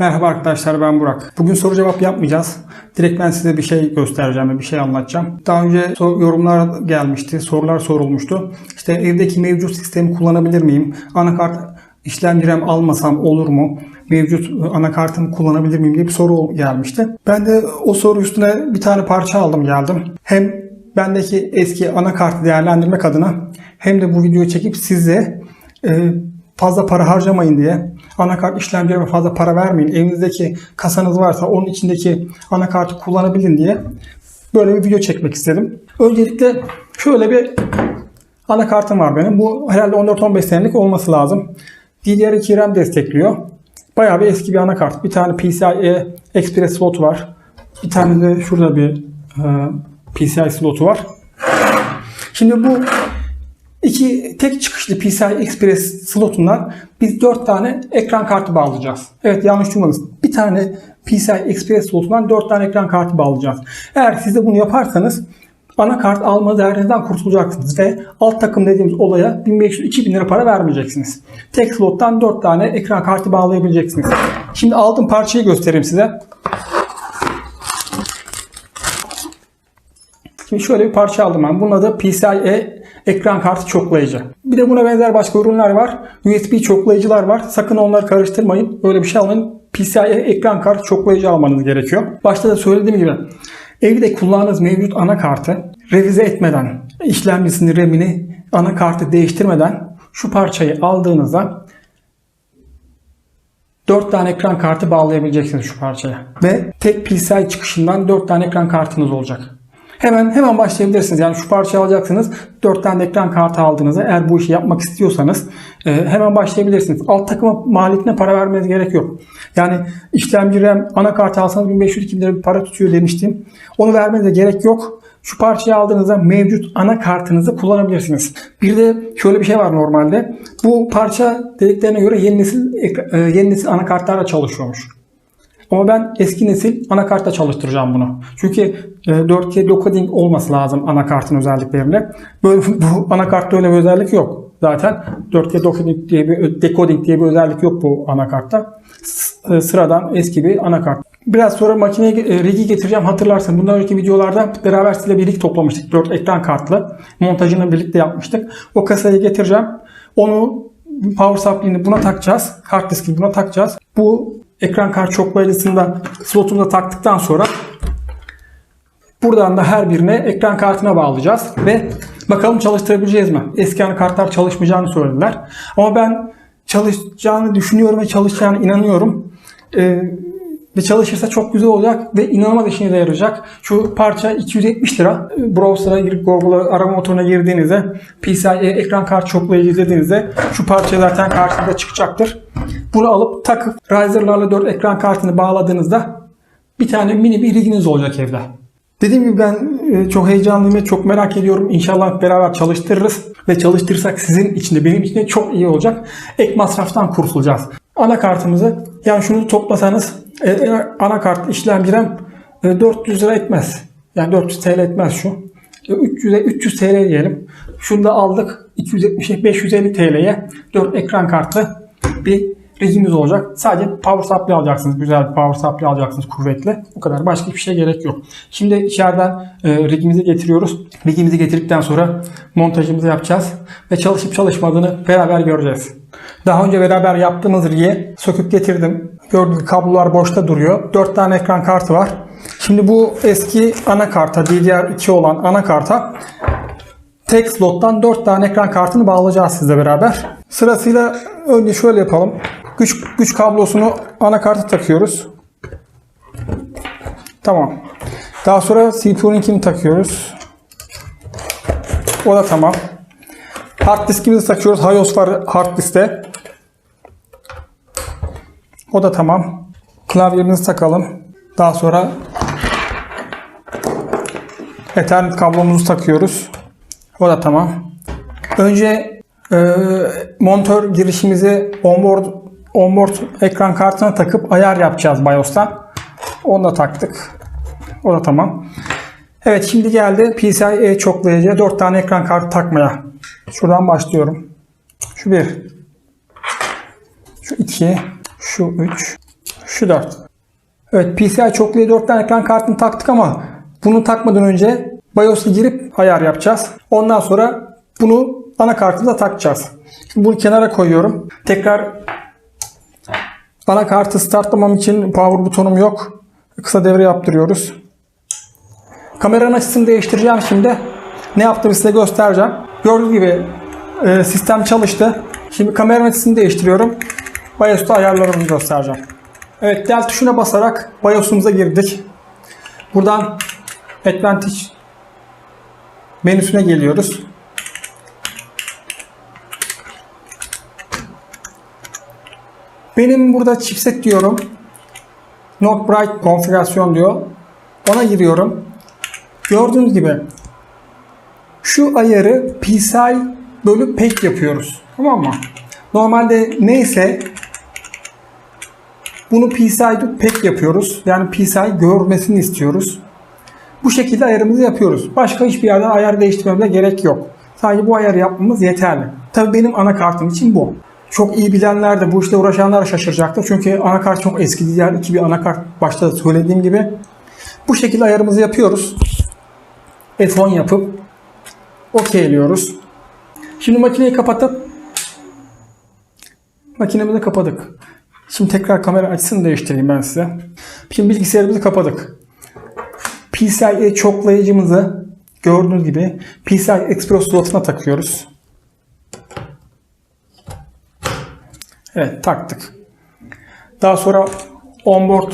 Merhaba arkadaşlar ben Burak. Bugün soru cevap yapmayacağız. Direkt ben size bir şey göstereceğim ve bir şey anlatacağım. Daha önce yorumlar gelmişti, sorular sorulmuştu. İşte evdeki mevcut sistemi kullanabilir miyim? Anakart işlemci RAM almasam olur mu? Mevcut e, anakartımı kullanabilir miyim diye bir soru gelmişti. Ben de o soru üstüne bir tane parça aldım geldim. Hem bendeki eski anakartı değerlendirmek adına hem de bu videoyu çekip size e, fazla para harcamayın diye anakart işlemcilerine fazla para vermeyin. Evinizdeki kasanız varsa onun içindeki anakartı kullanabilin diye böyle bir video çekmek istedim. Öncelikle şöyle bir anakartım var benim. Bu herhalde 14-15 senelik olması lazım. DDR2 RAM destekliyor. Bayağı bir eski bir anakart. Bir tane PCIe Express slotu var. Bir tane de şurada bir e, PCI slotu var. Şimdi bu İki tek çıkışlı PCI Express slotundan biz 4 tane ekran kartı bağlayacağız. Evet yanlış duymadınız. Bir tane PCI Express slotundan 4 tane ekran kartı bağlayacağız. Eğer siz de bunu yaparsanız anakart alma derdinizden kurtulacaksınız ve alt takım dediğimiz olaya 1500-2000 lira para vermeyeceksiniz. Tek slottan 4 tane ekran kartı bağlayabileceksiniz. Şimdi aldığım parçayı göstereyim size. Şimdi şöyle bir parça aldım ben. Bunun adı PCIe ekran kartı çoklayıcı. Bir de buna benzer başka ürünler var. USB çoklayıcılar var. Sakın onları karıştırmayın. Öyle bir şey almayın. PCIe ekran kartı çoklayıcı almanız gerekiyor. Başta da söylediğim gibi evde kullandığınız mevcut anakartı revize etmeden, işlemcisini, RAM'ini, anakartı değiştirmeden şu parçayı aldığınızda 4 tane ekran kartı bağlayabileceksiniz şu parçaya. Ve tek PCI çıkışından 4 tane ekran kartınız olacak. Hemen hemen başlayabilirsiniz. Yani şu parçayı alacaksınız. 4 tane ekran kartı aldığınızda eğer bu işi yapmak istiyorsanız e, hemen başlayabilirsiniz. Alt takıma maliyetine para vermeniz gerek yok. Yani işlemci RAM anakart alsanız 1500-2000 lira bir para tutuyor demiştim. Onu vermenize gerek yok. Şu parçayı aldığınızda mevcut anakartınızı kullanabilirsiniz. Bir de şöyle bir şey var normalde. Bu parça dediklerine göre yeni nesil, e, yeni nesil anakartlarla çalışıyormuş. Ama ben eski nesil anakartta çalıştıracağım bunu. Çünkü e, 4K decoding olması lazım anakartın özelliklerinde. Böyle bu anakartta öyle bir özellik yok. Zaten 4K decoding diye bir decoding diye bir özellik yok bu anakartta. E, Sıradan eski bir anakart. Biraz sonra makineye e, rigi getireceğim. Hatırlarsın bundan önceki videolarda beraber sizinle birlikte toplamıştık. 4 ekran kartlı. Montajını birlikte yapmıştık. O kasayı getireceğim. Onu power supply'ini buna takacağız. Hard diski buna takacağız. Bu ekran kart çoklayıcısını da slotuna taktıktan sonra buradan da her birine ekran kartına bağlayacağız ve bakalım çalıştırabileceğiz mi? Eski anakartlar çalışmayacağını söylediler. Ama ben çalışacağını düşünüyorum ve çalışacağına inanıyorum. Ee, ve çalışırsa çok güzel olacak ve inanılmaz işine de yarayacak. Şu parça 270 lira. Browser'a girip Google'a arama motoruna girdiğinizde PCIe ekran kart çoklayıcı dediğinizde şu parça zaten karşınıza çıkacaktır. Bunu alıp takıp Riser'larla 4 ekran kartını bağladığınızda bir tane mini bir riginiz olacak evde. Dediğim gibi ben e, çok heyecanlıyım ve çok merak ediyorum. İnşallah beraber çalıştırırız ve çalıştırırsak sizin için de benim için de çok iyi olacak. Ek masraftan kurtulacağız. Anakartımızı yani şunu toplasanız e, e, anakart işlemci RAM e, 400 lira etmez. Yani 400 TL etmez şu. E, 300'e 300 TL diyelim. Şunu da aldık 270'e 550 TL'ye 4 ekran kartlı bir rigimiz olacak. Sadece power supply alacaksınız. Güzel bir power supply alacaksınız kuvvetli. O kadar. Başka hiçbir şey gerek yok. Şimdi içeriden e, rigimizi getiriyoruz. Rigimizi getirdikten sonra montajımızı yapacağız. Ve çalışıp çalışmadığını beraber göreceğiz. Daha önce beraber yaptığımız rigi söküp getirdim. Gördüğünüz kablolar boşta duruyor. 4 tane ekran kartı var. Şimdi bu eski anakarta DDR2 olan anakarta tek slottan 4 tane ekran kartını bağlayacağız sizle beraber. Sırasıyla önce şöyle yapalım. Güç, güç kablosunu anakarta takıyoruz. Tamam. Daha sonra CPU'nunkini takıyoruz. O da tamam. Hard diskimizi takıyoruz. HIOS var hard diskte. O da tamam. Klavyemizi takalım. Daha sonra Ethernet kablomuzu takıyoruz. O da tamam. Önce e, monitör girişimizi onboard onboard ekran kartına takıp ayar yapacağız BIOS'tan. Onu da taktık. O da tamam. Evet şimdi geldi PCIe çoklayıcıya 4 tane ekran kartı takmaya. Şuradan başlıyorum. Şu 1. Şu 2. Şu 3. Şu 4. Evet PCI çokluya 4 tane ekran kartını taktık ama bunu takmadan önce BIOS'a girip ayar yapacağız. Ondan sonra bunu anakartımıza takacağız. Şimdi bunu kenara koyuyorum. Tekrar anakartı startlamam için power butonum yok. Kısa devre yaptırıyoruz. Kameranın açısını değiştireceğim şimdi. Ne yaptığımı size göstereceğim. Gördüğünüz gibi e, sistem çalıştı. Şimdi kameranın açısını değiştiriyorum. BIOS'ta ayarlarımı göstereceğim. Evet del tuşuna basarak BIOS'umuza girdik. Buradan Advantage menüsüne geliyoruz. Benim burada chipset diyorum. Not Bright konfigürasyon diyor. Ona giriyorum. Gördüğünüz gibi şu ayarı PCI bölü pek yapıyoruz. Tamam mı? Normalde neyse bunu PCI pek yapıyoruz. Yani PCI görmesini istiyoruz. Bu şekilde ayarımızı yapıyoruz. Başka hiçbir yerden ayar değiştirmemize gerek yok. Sadece bu ayarı yapmamız yeterli. Tabii benim anakartım için bu. Çok iyi bilenler de bu işle uğraşanlar şaşıracaktır. Çünkü anakart çok eski DDR2 bir anakart başta da söylediğim gibi. Bu şekilde ayarımızı yapıyoruz. F10 yapıp okeyliyoruz. Şimdi makineyi kapatıp makinemizi kapadık. Şimdi tekrar kamera açısını değiştireyim ben size. Şimdi bilgisayarımızı kapadık. PCIe çoklayıcımızı gördüğünüz gibi PCI Express slotuna takıyoruz. Evet taktık. Daha sonra onboard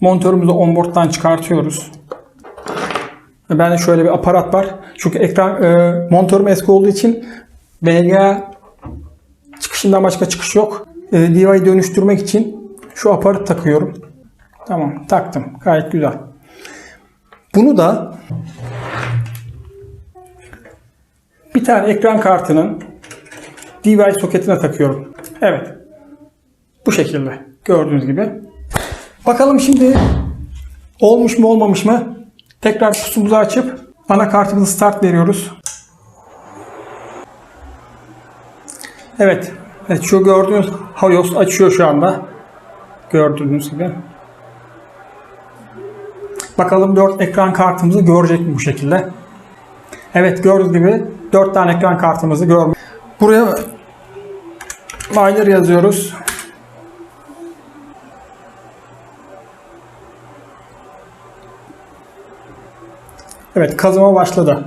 monitörümüzü onboard'dan çıkartıyoruz. Bende şöyle bir aparat var. Çünkü ekran e, monitörüm eski olduğu için VGA çıkışından başka çıkış yok. E, DVI dönüştürmek için şu aparat takıyorum. Tamam taktım. Gayet güzel. Bunu da bir tane ekran kartının DVI soketine takıyorum. Evet. Bu şekilde. Gördüğünüz gibi. Bakalım şimdi olmuş mu olmamış mı? Tekrar pusumuzu açıp anakartımızı start veriyoruz. Evet. Evet şu gördüğünüz HIOS açıyor şu anda. Gördüğünüz gibi. Bakalım 4 ekran kartımızı görecek mi bu şekilde? Evet gördüğünüz gibi 4 tane ekran kartımızı görmüş. Buraya Miner yazıyoruz. Evet kazıma başladı.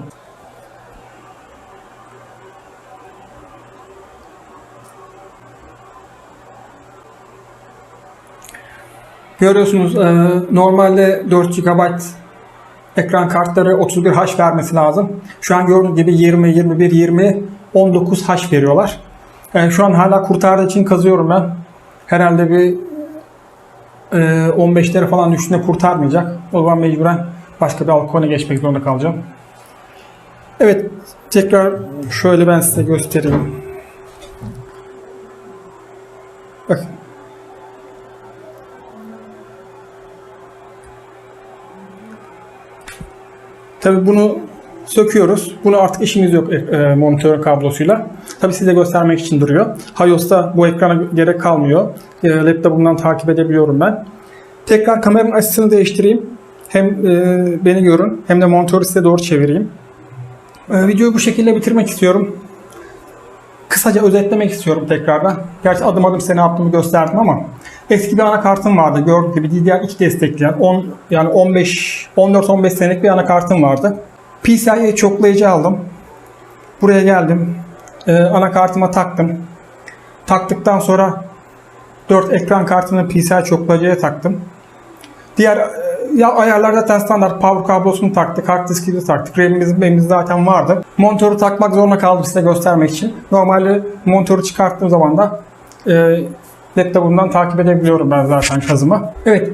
Görüyorsunuz e, normalde 4 GB ekran kartları 31H vermesi lazım. Şu an gördüğünüz gibi 20, 21, 20, 19H veriyorlar. E, şu an hala kurtardığı için kazıyorum ben. Herhalde bir e, 15'lere falan üstüne kurtarmayacak. O zaman mecburen başka bir alkona geçmek zorunda kalacağım. Evet tekrar şöyle ben size göstereyim. Bakın. Tabi bunu söküyoruz. Bunu artık işimiz yok e, e, monitör kablosuyla. Tabi size göstermek için duruyor. HiOS'ta bu ekrana gerek kalmıyor. E, laptopumdan takip edebiliyorum ben. Tekrar kameranın açısını değiştireyim. Hem e, beni görün hem de monitörü size doğru çevireyim. E, videoyu bu şekilde bitirmek istiyorum. Kısaca özetlemek istiyorum tekrardan. Gerçi adım adım size ne yaptığımı gösterdim ama eski bir anakartım vardı. Gördüğünüz gibi DDR2 destekleyen 10 yani 15 14-15 senelik bir anakartım vardı. PCIe çoklayıcı aldım. Buraya geldim. Ee, anakartıma taktım. Taktıktan sonra 4 ekran kartını PCI çoklayıcıya taktım. Diğer e, ya ayarlarda zaten standart power kablosunu taktık, hard diskini taktık. RAM'imiz, RAM'imiz zaten vardı. Monitörü takmak zorunda kaldım size göstermek için. Normalde monitörü çıkarttığım zaman da e, laptopumdan takip edebiliyorum ben zaten kazımı. Evet,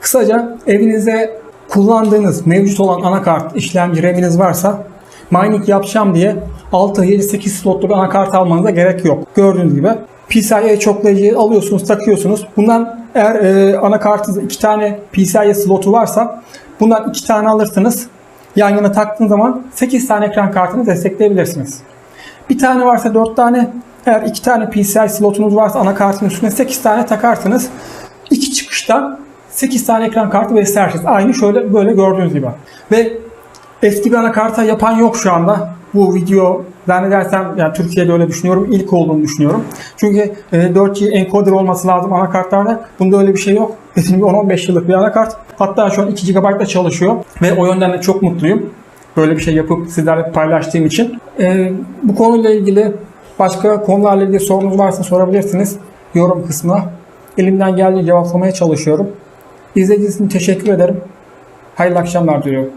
kısaca evinizde kullandığınız mevcut olan anakart işlemci RAM'iniz varsa mining yapacağım diye 6, 7, 8 slotlu bir anakart almanıza gerek yok. Gördüğünüz gibi PCIe çoklayıcıyı alıyorsunuz, takıyorsunuz. Bundan eğer e, anakartınızda iki tane PCIe slotu varsa bundan iki tane alırsınız. Yan yana taktığınız zaman 8 tane ekran kartını destekleyebilirsiniz. Bir tane varsa 4 tane, Eğer iki tane PCI slotunuz varsa anakartın üstüne 8 tane takarsınız. İki çıkıştan 8 tane ekran kartı beslersiniz. Aynı şöyle böyle gördüğünüz gibi. Ve eski bir anakarta yapan yok şu anda. Bu video zannedersem yani Türkiye'de öyle düşünüyorum. ilk olduğunu düşünüyorum. Çünkü e, 4G encoder olması lazım anakartlarda. Bunda öyle bir şey yok. Kesin bir 10-15 yıllık bir anakart. Hatta şu an 2 GB da çalışıyor. Ve o yönden de çok mutluyum. Böyle bir şey yapıp sizlerle paylaştığım için. E, bu konuyla ilgili başka konularla ilgili sorunuz varsa sorabilirsiniz. Yorum kısmına. Elimden geldiği cevaplamaya çalışıyorum. İzlediğiniz için teşekkür ederim. Hayırlı akşamlar diliyorum.